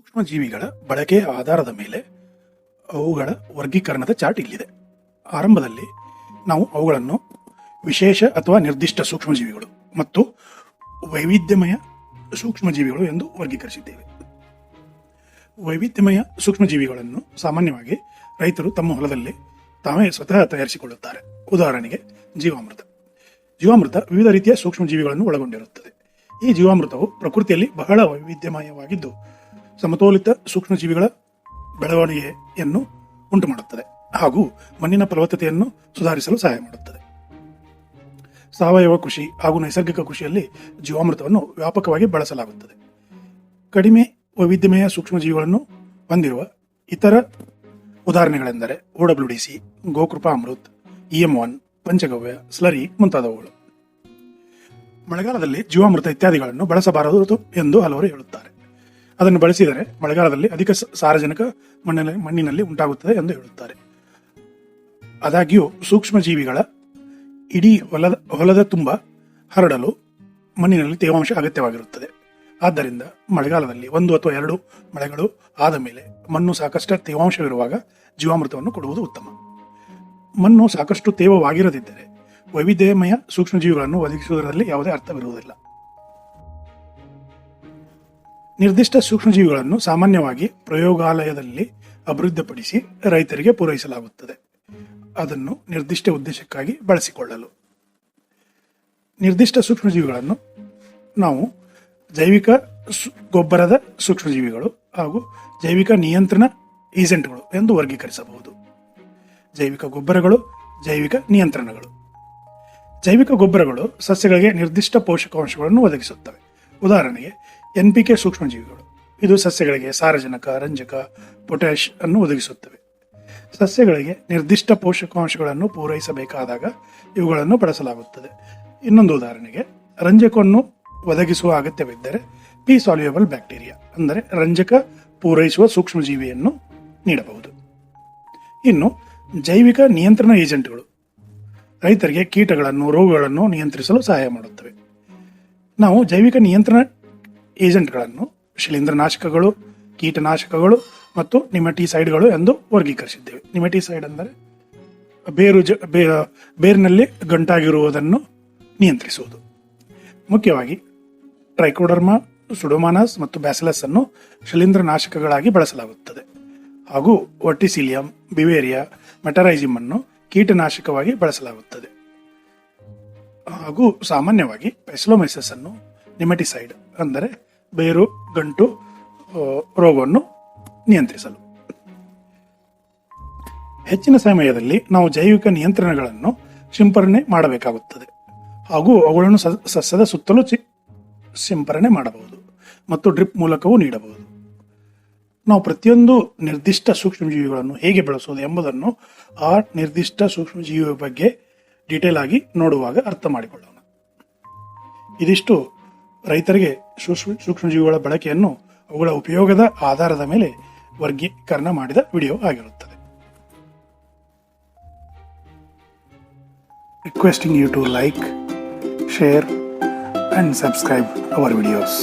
ಸೂಕ್ಷ್ಮ ಜೀವಿಗಳ ಬಳಕೆಯ ಆಧಾರದ ಮೇಲೆ ಅವುಗಳ ವರ್ಗೀಕರಣದ ಚಾರ್ಟ್ ಇಲ್ಲಿದೆ. ಆರಂಭದಲ್ಲಿ ನಾವು ಅವುಗಳನ್ನು ವಿಶೇಷ ಅಥವಾ ನಿರ್ದಿಷ್ಟ ಸೂಕ್ಷ್ಮಜೀವಿಗಳು ಮತ್ತು ವೈವಿಧ್ಯಮಯ ಸೂಕ್ಷ್ಮಜೀವಿಗಳು ಎಂದು ವರ್ಗೀಕರಿಸಿದ್ದೇವೆ. ವೈವಿಧ್ಯಮಯ ಸೂಕ್ಷ್ಮಜೀವಿಗಳನ್ನು ಸಾಮಾನ್ಯವಾಗಿ ರೈತರು ತಮ್ಮ ಹೊಲದಲ್ಲಿ ತಾವೇ ಸ್ವತಃ ತಯಾರಿಸಿಕೊಳ್ಳುತ್ತಾರೆ. ಉದಾಹರಣೆಗೆ ಜೀವಾಮೃತ. ಜೀವಾಮೃತ ವಿವಿಧ ರೀತಿಯ ಸೂಕ್ಷ್ಮಜೀವಿಗಳನ್ನು ಒಳಗೊಂಡಿರುತ್ತದೆ. ಈ ಜೀವಾಮೃತವು ಪ್ರಕೃತಿಯಲ್ಲಿ ಬಹಳ ವೈವಿಧ್ಯಮಯವಾಗಿದ್ದು ಸಮತೋಲಿತ ಸೂಕ್ಷ್ಮಜೀವಿಗಳ ಬೆಳವಣಿಗೆಯನ್ನು ಉಂಟುಮಾಡುತ್ತದೆ ಹಾಗೂ ಮಣ್ಣಿನ ಫಲವತ್ತತೆಯನ್ನು ಸುಧಾರಿಸಲು ಸಹಾಯ ಮಾಡುತ್ತದೆ. ಸಾವಯವ ಕೃಷಿ ಹಾಗೂ ನೈಸರ್ಗಿಕ ಕೃಷಿಯಲ್ಲಿ ಜೀವಾಮೃತವನ್ನು ವ್ಯಾಪಕವಾಗಿ ಬಳಸಲಾಗುತ್ತದೆ. ಕಡಿಮೆ ವೈವಿಧ್ಯಮಯ ಸೂಕ್ಷ್ಮಜೀವಿಗಳನ್ನು ಹೊಂದಿರುವ ಇತರ ಉದಾಹರಣೆಗಳೆಂದರೆ OWDC Gokrupa Amrut, E M one, ಪಂಚಗವ್ಯ, ಸ್ಲರಿ ಮುಂತಾದವುಗಳು. ಮಳೆಗಾಲದಲ್ಲಿ ಜೀವಾಮೃತ ಇತ್ಯಾದಿಗಳನ್ನು ಬಳಸಬಾರದು ಎಂದು ಹಲವರು ಹೇಳುತ್ತಾರೆ. ಅದನ್ನು ಬಳಸಿದರೆ ಮಳೆಗಾಲದಲ್ಲಿ ಅಧಿಕ ಸಾರಜನಕ ಮಣ್ಣಿನಲ್ಲಿ ಮಣ್ಣಿನಲ್ಲಿ ಉಂಟಾಗುತ್ತದೆ ಎಂದು ಹೇಳುತ್ತಾರೆ. ಆದಾಗ್ಯೂ, ಸೂಕ್ಷ್ಮಜೀವಿಗಳ ಇಡೀ ಹೊಲದ ಹೊಲದ ತುಂಬ ಹರಡಲು ಮಣ್ಣಿನಲ್ಲಿ ತೇವಾಂಶ ಅಗತ್ಯವಾಗಿರುತ್ತದೆ. ಆದ್ದರಿಂದ ಮಳೆಗಾಲದಲ್ಲಿ ಒಂದು ಅಥವಾ ಎರಡು ಮಳೆಗಳು ಆದ ಮೇಲೆ ಮಣ್ಣು ಸಾಕಷ್ಟು ತೇವಾಂಶವಿರುವಾಗ ಜೀವಾಮೃತವನ್ನು ಕೊಡುವುದು ಉತ್ತಮ. ಮಣ್ಣು ಸಾಕಷ್ಟು ತೇವವಾಗಿರದಿದ್ದರೆ ವೈವಿಧ್ಯಮಯ ಸೂಕ್ಷ್ಮಜೀವಿಗಳನ್ನು ಒದಗಿಸುವುದರಲ್ಲಿ ಯಾವುದೇ ಅರ್ಥವಿರುವುದಿಲ್ಲ. ನಿರ್ದಿಷ್ಟ ಸೂಕ್ಷ್ಮಜೀವಿಗಳನ್ನು ಸಾಮಾನ್ಯವಾಗಿ ಪ್ರಯೋಗಾಲಯದಲ್ಲಿ ಅಭಿವೃದ್ಧಿಪಡಿಸಿ ರೈತರಿಗೆ ಪೂರೈಸಲಾಗುತ್ತದೆ. ಅದನ್ನು ನಿರ್ದಿಷ್ಟ ಉದ್ದೇಶಕ್ಕಾಗಿ ಬಳಸಿಕೊಳ್ಳಲು. ನಿರ್ದಿಷ್ಟ ಸೂಕ್ಷ್ಮಜೀವಿಗಳನ್ನು ನಾವು ಜೈವಿಕ ಗೊಬ್ಬರದ ಸೂಕ್ಷ್ಮಜೀವಿಗಳು ಹಾಗೂ ಜೈವಿಕ ನಿಯಂತ್ರಣ ಏಜೆಂಟ್ಗಳು ಎಂದು ವರ್ಗೀಕರಿಸಬಹುದು. ಜೈವಿಕ ಗೊಬ್ಬರಗಳು, ಜೈವಿಕ ನಿಯಂತ್ರಣಗಳು. ಜೈವಿಕ ಗೊಬ್ಬರಗಳು ಸಸ್ಯಗಳಿಗೆ ನಿರ್ದಿಷ್ಟ ಪೋಷಕಾಂಶಗಳನ್ನು ಒದಗಿಸುತ್ತವೆ. ಉದಾಹರಣೆಗೆ ಎನ್ ಪಿ ಕೆ ಸೂಕ್ಷ್ಮಜೀವಿಗಳು. ಇದು ಸಸ್ಯಗಳಿಗೆ ಸಾರಜನಕ, ರಂಜಕ, ಪೊಟ್ಯಾಷ್ ಅನ್ನು ಒದಗಿಸುತ್ತವೆ. ಸಸ್ಯಗಳಿಗೆ ನಿರ್ದಿಷ್ಟ ಪೋಷಕಾಂಶಗಳನ್ನು ಪೂರೈಸಬೇಕಾದಾಗ ಇವುಗಳನ್ನು ಬಳಸಲಾಗುತ್ತದೆ. ಇನ್ನೊಂದು ಉದಾಹರಣೆಗೆ, ರಂಜಕವನ್ನು ಒದಗಿಸುವ ಅಗತ್ಯವಿದ್ದರೆ ಪಿ ಸಾಲ್ಯುಯಬಲ್ ಬ್ಯಾಕ್ಟೀರಿಯಾ, ಅಂದರೆ ರಂಜಕ ಪೂರೈಸುವ ಸೂಕ್ಷ್ಮಜೀವಿಯನ್ನು ನೀಡಬಹುದು. ಇನ್ನು, ಜೈವಿಕ ನಿಯಂತ್ರಣ ಏಜೆಂಟ್ಗಳು. ರೈತರಿಗೆ ಕೀಟಗಳನ್ನು, ರೋಗಗಳನ್ನು ನಿಯಂತ್ರಿಸಲು ಸಹಾಯ ಮಾಡುತ್ತವೆ. ನಾವು ಜೈವಿಕ ನಿಯಂತ್ರಣ ಏಜೆಂಟ್ಗಳನ್ನು, ಶಿಲೀಂಧ್ರನಾಶಕಗಳು, ಕೀಟನಾಶಕಗಳು ಮತ್ತು ನಿಮಟಿಸೈಡ್ಗಳು ಎಂದು ವರ್ಗೀಕರಿಸಿದ್ದೇವೆ. ನಿಮಟಿಸೈಡ್ ಅಂದರೆ ಬೇರು ಜ ಬೇರಿನಲ್ಲಿ ಗಂಟಾಗಿರುವುದನ್ನು ನಿಯಂತ್ರಿಸುವುದು. ಮುಖ್ಯವಾಗಿ ಟ್ರೈಕೋಡರ್ಮಾ, ಸುಡೋಮಾನಸ್ ಮತ್ತು ಬ್ಯಾಸಿಲಸ್ ಅನ್ನು ಶಿಲೀಂಧ್ರನಾಶಕಗಳಾಗಿ ಬಳಸಲಾಗುತ್ತದೆ. ಹಾಗೂ ವರ್ಟಿಸಿಲಿಯಂ, ಬಿವೇರಿಯಾ, ಮೆಟರೈಸಿಮ್ ಅನ್ನು ಕೀಟನಾಶಕವಾಗಿ ಬಳಸಲಾಗುತ್ತದೆ. ಹಾಗೂ ಸಾಮಾನ್ಯವಾಗಿ ಪೆಸ್ಲೋಮೈಸಸ್ ಅನ್ನು ನಿಮಟಿಸೈಡ್ ಅಂದರೆ ಬೇರು, ಗಂಟು ರೋಗವನ್ನು ನಿಯಂತ್ರಿಸಲು. ಹೆಚ್ಚಿನ ಸಮಯದಲ್ಲಿ ನಾವು ಜೈವಿಕ ನಿಯಂತ್ರಣಗಳನ್ನು ಸಿಂಪರಣೆ ಮಾಡಬೇಕಾಗುತ್ತದೆ. ಹಾಗೂ ಅವುಗಳನ್ನು ಸಸ್ಯದ ಸುತ್ತಲೂ ಸಿಂಪರಣೆ ಮಾಡಬಹುದು ಮತ್ತು ಡ್ರಿಪ್ ಮೂಲಕವೂ ನೀಡಬಹುದು. ನಾವು ಪ್ರತಿಯೊಂದು ನಿರ್ದಿಷ್ಟ ಸೂಕ್ಷ್ಮಜೀವಿಗಳನ್ನು ಹೇಗೆ ಬೆಳೆಸುವುದು ಎಂಬುದನ್ನು ಆ ನಿರ್ದಿಷ್ಟ ಸೂಕ್ಷ್ಮಜೀವಿಯ ಬಗ್ಗೆ ಡೀಟೇಲ್ ಆಗಿ ನೋಡುವಾಗ ಅರ್ಥ ಮಾಡಿಕೊಳ್ಳೋಣ. ಇದಿಷ್ಟು ರೈತರಿಗೆ ಸೂಕ್ಷ್ಮ ಸೂಕ್ಷ್ಮಜೀವಿಗಳ ಬಳಕೆಯನ್ನು ಅವುಗಳ ಉಪಯೋಗದ ಆಧಾರದ ಮೇಲೆ ವರ್ಗೀಕರಣ ಮಾಡಿದ ವಿಡಿಯೋ ಆಗಿರುತ್ತದೆ. Requesting you to like share and subscribe our videos